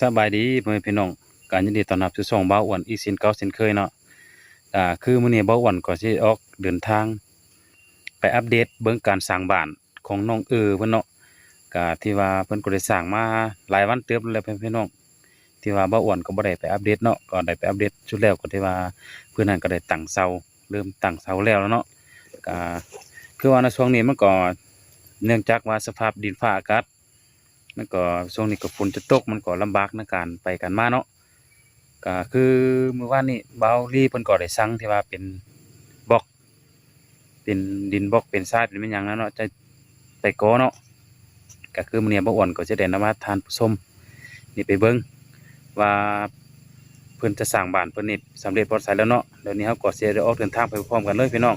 สบายดีพ่อแม่พี่น้องการยินดีต้อนรับสู่ช่องเบาอ้วนอีกเช่นเก่าเช่นเคยเนาะอ่าคือมื้อนี้เบาอ้วนก็สิออกเดินทาง ไปอัปเดตเบิ่งการสร้างบ้านของน้องเออเพิ่นเนาะก็ที่ว่าเพิ่นก็ได้สร้างมาหลายวันเติบแล้วพ่อแม่พี่น้องที่ว่าเบาอ้วนก็บ่ได้ไปอัปเดตเนาะก็ได้ไปอัปเดตชุดแล้วก็ที่ว่าเพิ่อนนั้นก็ได้ตั้งเสาเริ่มตั้งเสาแล้วเนาะก็คือว่าในช่วงนี้มันก็เนื่องจากว่าสภาพดินฟ้าอากาศ มันก็ช่วงนี้ก็ฝนจะตกมันก็ลำบากในการไปกันมาเนาะก็คือเมื่อวานนี้เบาลีเพิ่นก็ได้สั่งที่ว่าเป็นบล็อก เป็นดินบล็อกเป็นทรายเป็นเป็นหยังนั้นเนาะจะไปก่อเนาะก็คือมื้อนี้บ่อ้วนก็จะได้นำมาทานผู้ชมนี่ไปเบิ่งว่าเพิ่นจะสร้างบ้านเพิ่นนี่สำเร็จบ่ใส่แล้วเนาะเดี๋ยวนี้เฮาก็สิได้ออกเดินทางไปพร้อมกันเลยพี่น้อง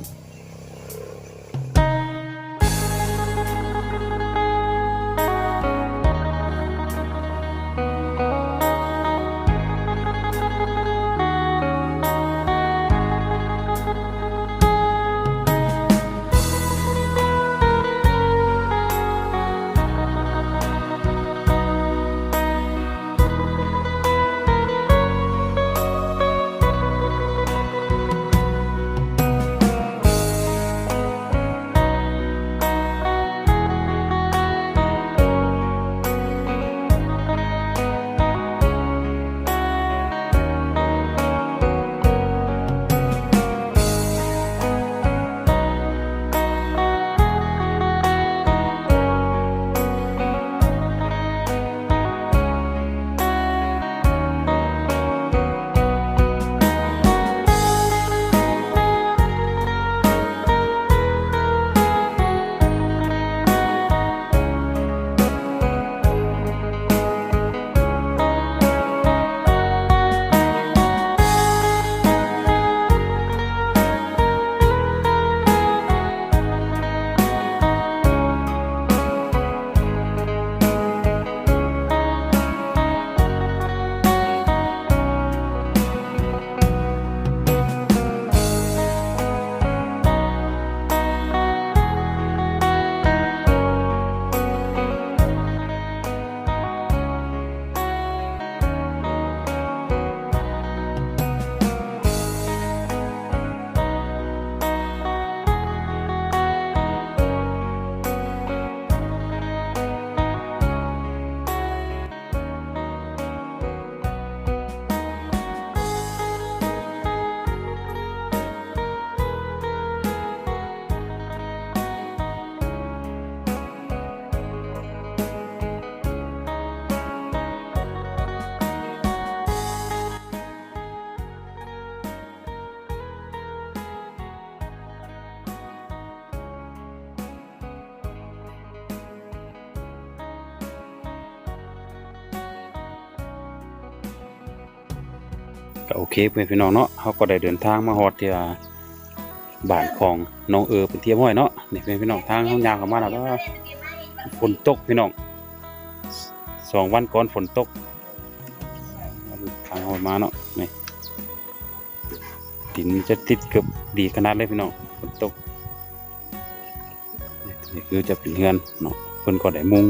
ก็โอเคเพื่อนพี่น้องเนาะเขาก็ได้เดินทางมาฮอดที่บ้านของน้องเออเป็นเทียมห้อยเนาะนี่เพื่อนพี่น้องทางเขายางเข้ามาแล้วก็ฝนตกพี่น้องสองวันก่อนฝนตกทางเขามาเนาะนี่ดินจะติดเกือบดีขนาดเลยพี่น้องฝนตกนี่คือจะเป็นเฮือนเนาะเพิ่นก็ได้มุง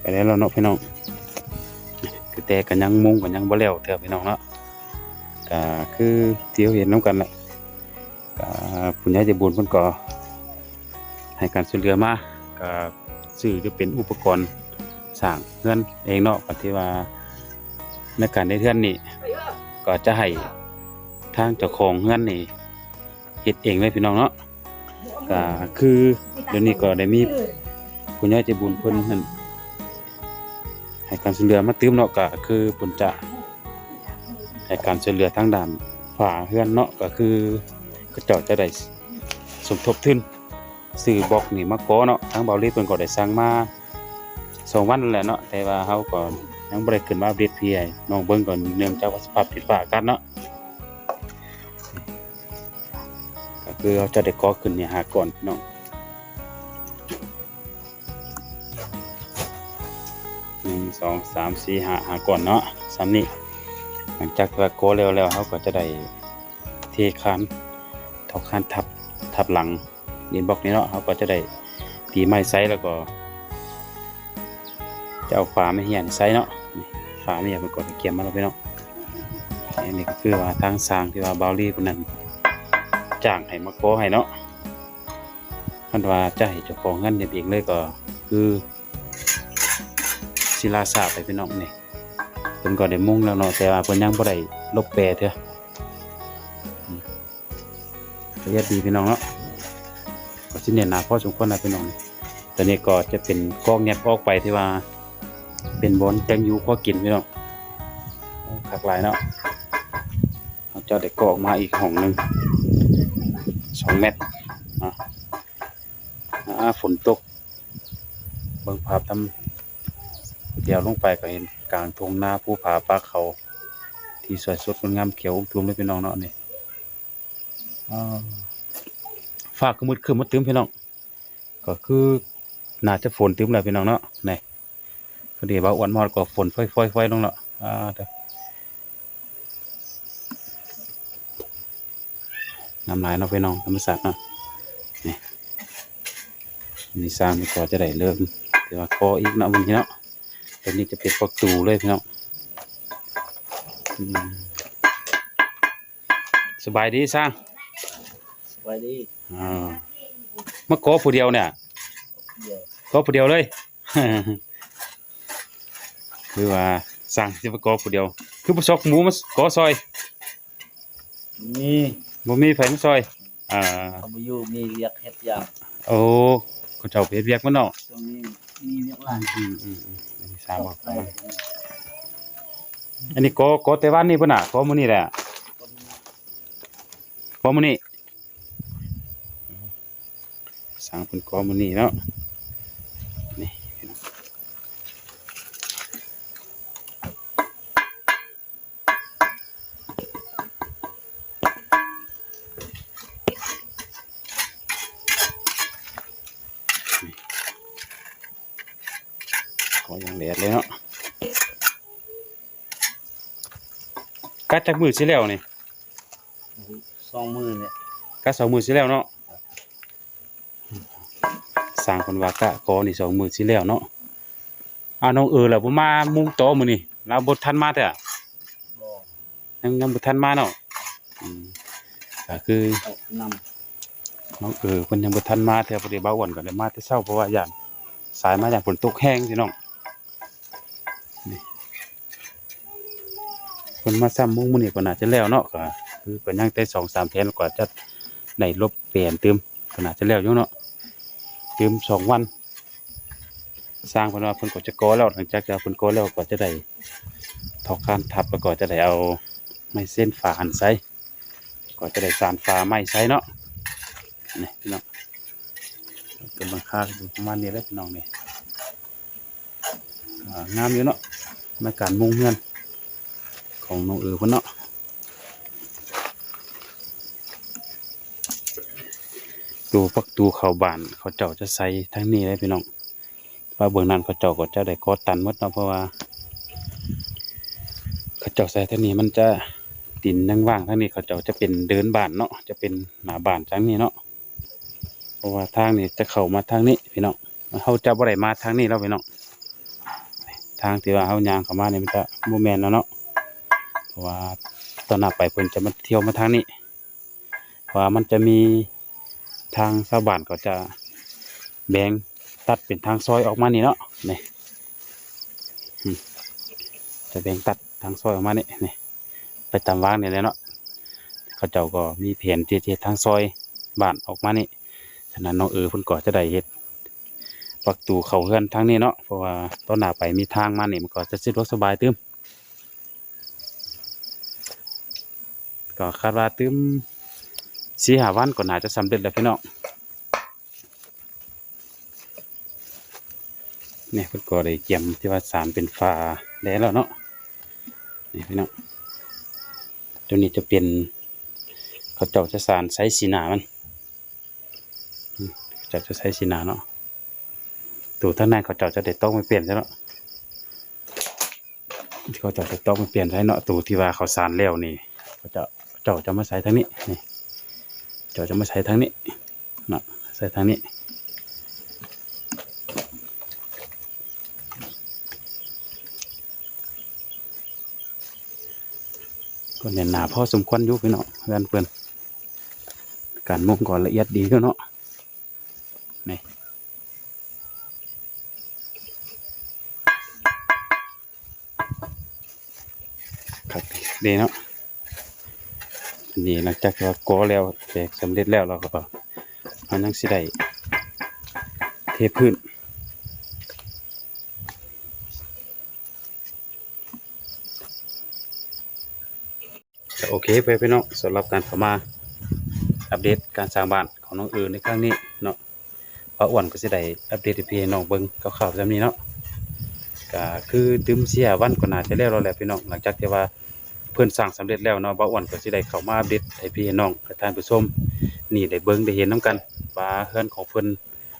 ไปแล้วเนาะพี่น้อง แต่กันยังมุงกันยังบ่แล้วเถอะพี่น้องเนาะก็คือเที่ยวเห็นน้ำกันแหละก็ผู้ใหญ่ใจบุญเพิ่นก็ให้การช่วยเหลือมาก็ซื้อจะเป็นอุปกรณ์สร้างเฮือนเองเนาะก็ที่ว่าในการได้เฮือนนี่ก็จะให้ทางเจ้าของเฮือนนี่เฮ็ดเองเลยพี่น้องเนาะก็คือเดี๋ยวนี้ก็ได้มีผู้ใหญ่ใจบุญเพิ่นนั่น ให้การช่วยเหลือมาตื้มเนาะก็คือเพิ่นจะให้การช่วยเหลือทางด้านฝาเฮือนเนาะก็คือก็เจ้าจะได้สมทบทุนซื้อบอกนี่มาก่อเนาะทางเบาลีเพิ่นก็ได้สั่งมาสองวันแหละเนาะแต่ว่าเฮาก็ยังบ่ได้ขึ้นมาอัปเดตพี่ให้น้องเบิ่งก่อนเนื่องจากว่าสภาพดินฟ้ากาศเนาะก็คือเราจะได้ก่อขึ้นเนี่ยหาก่อนพี่น้อง งสองสามสี่หาหาก่อนเนาะสามนี้หลังจากว่าโกแล้วแล้วเขาก็จะได้เทคานเทาคานทับทับหลังดินบล็อกนี้เนาะเขาก็จะได้ตีไม้ไซส์แล้วก็จะเอาฝาไม่เหี่ยนใส่เนาะฝาไม่เหี่ยนมันกดเกียมมาแล้วพี่น้องอันนี้ก็คือว่าทางสร้างที่ว่าบาลี่คนนั้นจ้างให้มาโกให้เนาะคันว่าจะให้เจ้าของเงินเฮ็ดเองเลยก็คือ ศิลาสาไปพี่น้องนี่เพิ่นก็ได้มุ่งแล้วเนาะแต่ว่าเพิ่นยังบ่ได้ลบแปรเถอะละเอียดดีพี่น้องเนาะก็สิเน้นหนาพอสมควรนะพี่น้องนี่ตอนนี้ก็จะเป็นกองแงบออกไปที่ว่า เป็นบอนแตงยูพอกินพี่น้องผักหลายเนาะเราจะได้กออกมาอีกห้องหนึ่งสองเมตรอะอ่าฝนตกเบิ่งภาพทำ เดี๋ยวลงไปก็เห็นกลางทุ่งนาภูผาป่าเขา ที่สวยสดงดงามเขียวทุ่มเลยพี่น้องเนาะนี่อ่าฟ้าก็มืดคืมมืดตึมพี่น้อง ก็คือน่าจะฝนตึมแล้วพี่น้องเนาะนี่พอดีว่าอ้วนมอดก็ฝนค่อยๆๆลงแล้วอ่าเด้อน้ำลายเนาะพี่น้องธรรมศาสตร์เนาะนี่นี่สร้างนี่ก็จะได้เริ่มแต่ว่าก็อีกเนาะมึงเนาะ ตัวนี้จะเป็นประตูเลยพี่น้องอืมสบายดีสร้างสวัสดีอ่ามาขอผู้เดียวเนี่ยเดี๋ยวก็ผู้เดียวเลยคือว่าสั่งที่มาก็ผู้เดียว คือประชกหมูมาขอซอยนี่บ่มีไฟมาซอย อ่าเขามาอยู่มีเรียกเฮ็ดอย่างโอ้คนเจ้าเพชรเวียกมันเนาะตรงนี้มีเรียกหลานอืมอืม อืมอันนี้ทราบว่าปอันนี้ก็ก็แต่วันนี่ปุ่นอะก็มื้อนี้แหละก็มื้อนี้สั่งเป็นโกมุนี่เนาะ ก็ยังแดดเลยเนาะกัดจากมือสิแล้วนี่สองมือเนี่ยกัดสองมือสิแล้วเนาะสร้างคนว่ากะกอนี่สองมือสิแล้วเนาะอ่าน้องเออแล้วบ่มามุงโตอมื้อนี่เราบ่ทันมาแต่อะบ่ยังยังบ่ทันมาเนาะอืมก็คือออกนน้องเออเพิ่นยังบ่ทันมาแต่พอดีบ่าวอ้วนก็ได้มาแต่เช้าเพราะว่าย่านสายมาย่านฝนตกแห้งสิน้อง นี่เพิ่นมาซ้ำมุ้งมื้อนี้ก็น่าจะแล้วเนาะก็คือก็ยังแต่2-3แผ่นกว่าจะได้ลบเปลี่ยนเติมก็น่าจะแล้วอยู่เนาะเติมสองวัน สร้างเพนว่าเพิ่นก็จะก่อแล้วหลังจากที่เพนก่อแล้วก็จะได้ทอกานทับแล้วก็จะได้เอาไม้เส้นฝาหันใส่ก็จะได้สานฝาไม้ใส่เนาะนี่พี่น้องเป็นบางค่าดูประมาณนี้แล้วพี่น้องนี่งามอยู่เนาะ ในการมุงเงินของน้องเอ๋อคนเนาะตูปักตูเขาบานเขาเจ้าจะใส่ทั้งนี้เลยพี่น้องว่าเบื้องนั้นเขาเจ้าก็จะได้กอตันหมดเนาะเพราะว่า เขาเจ้าใส่ทั้งนี้มันจะดินยังว่างทั้งนี้เขาเจ้าจะเป็นเดินบานเนาะจะเป็นหนาบานทั้งนี้เนาะเพราะว่าทางนี้จะเข้ามาทางนี้พี่น้องเขาจะบ่ได้มาทางนี้แล้วพี่น้อง ทางที่ว่าเขายางเข้ามาเนี่ยมันจะโมแมนแล้วเนาะเพราะว่าตอนหน้าไปเพิ่นจะมาเที่ยวมาทางนี้เพราะว่ามันจะมีทางชาวบ้านก็จะแบ่งตัดเป็นทางซอยออกมานี่เนาะนี่จะแบ่งตัดทางซอยออกมานี่นี่ไปตามวางนี่เลยเนาะเขาเจ้าก็มีแผนที่จเฮ็ดทางซอยบ้านออกมานี่ฉะนั้นน้องเออเพิ่นก็จะได้เฮ็ด ประตูเขาเฮือนทางนี้เนาะเพราะว่าตอนหน้าไปมีทางมาเนี่ยมันก็จะสะดวกสบายตึมก็คาดว่าตึมสีหาวันก็น่าจะสำเร็จแล้วพี่น้องเนี่ยเพิ่นก็ได้เกี่ยมที่ว่าสารเป็นฟ้าแล้วแล้วเนาะนี่พี่น้องตัวนี้จะเป็นเขาเจ้าจะสารใช้สีหนามันเจ้าจะใช้สีหนาเนาะ ตัวทั้งนั้นเขาเจาะจะเด็ดต้องไม่เปลี่ยนใช่เนาเขาเจ้าจะต้องไม่เปลี่ยนใช่เนาะตูที่ว่าเขาสานเลี้วนี่เขาเจ้าเจาะจะมาใส่ทางนี้นี่เจาะจะมาใส่ทางนี้เนาะใส่ทางนี้ก็เนี่ยหนาพ่อสมควรอยุบพี่เนาะด้านเพื่อนการมุ่งก่อนละเอียดดีก็เนาะ ครับดีเนาะอันนี่หลังจากที่ว่าก่อแล้วแตกสำเร็จแล้วเราก็มันยังสิได้เทพื้นโอเคไปพี่น้องสำหรับการเข้ามาอัปเดตการสร้างบ้านของน้องเอิญในครั้งนี้เนาะป้าอ้วนก็สิได้อัปเดตพี่น้องเบิ่งคร่าวๆแบบนี้เนาะก็คือดื่มเสียวันก็น่าจะแล้วแล้วแหละพี่น้องหลังจากที่ว่า เพิ่นสร้างสำเร็จแล้วเนาะป้าอ้วนก็สิได้เข้ามาอัปเดตให้พี่น้องกับท่านผู้ชมนี่ได้เบิ่งได้เห็นนํกันว่าเฮือนของเพิ่น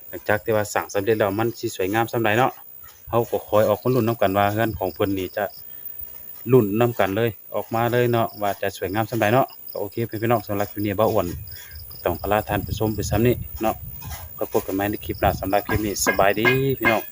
หลังจากที่ว่าสร้างสำเร็จแล้วมันสิสวยงามส่ำใดเนาะเฮาก็คอยออกมาลุ้นนํกันว่าเฮือนของเพิ่นนี่จะรุ่นนํกันเลยออกมาเลยเนาะว่าจะสวยงามสำใดเนาะก็โอเคเป็นพี่น้องสำหรับคลิปนี้บ่าอ้วนก็ต้องขอลาท่านผู้ชมไปซ้ำนี้เนาะพบกันใหม่ในคลิปหน้าสำหรับคลิปนี้สบายดีพี่น้อง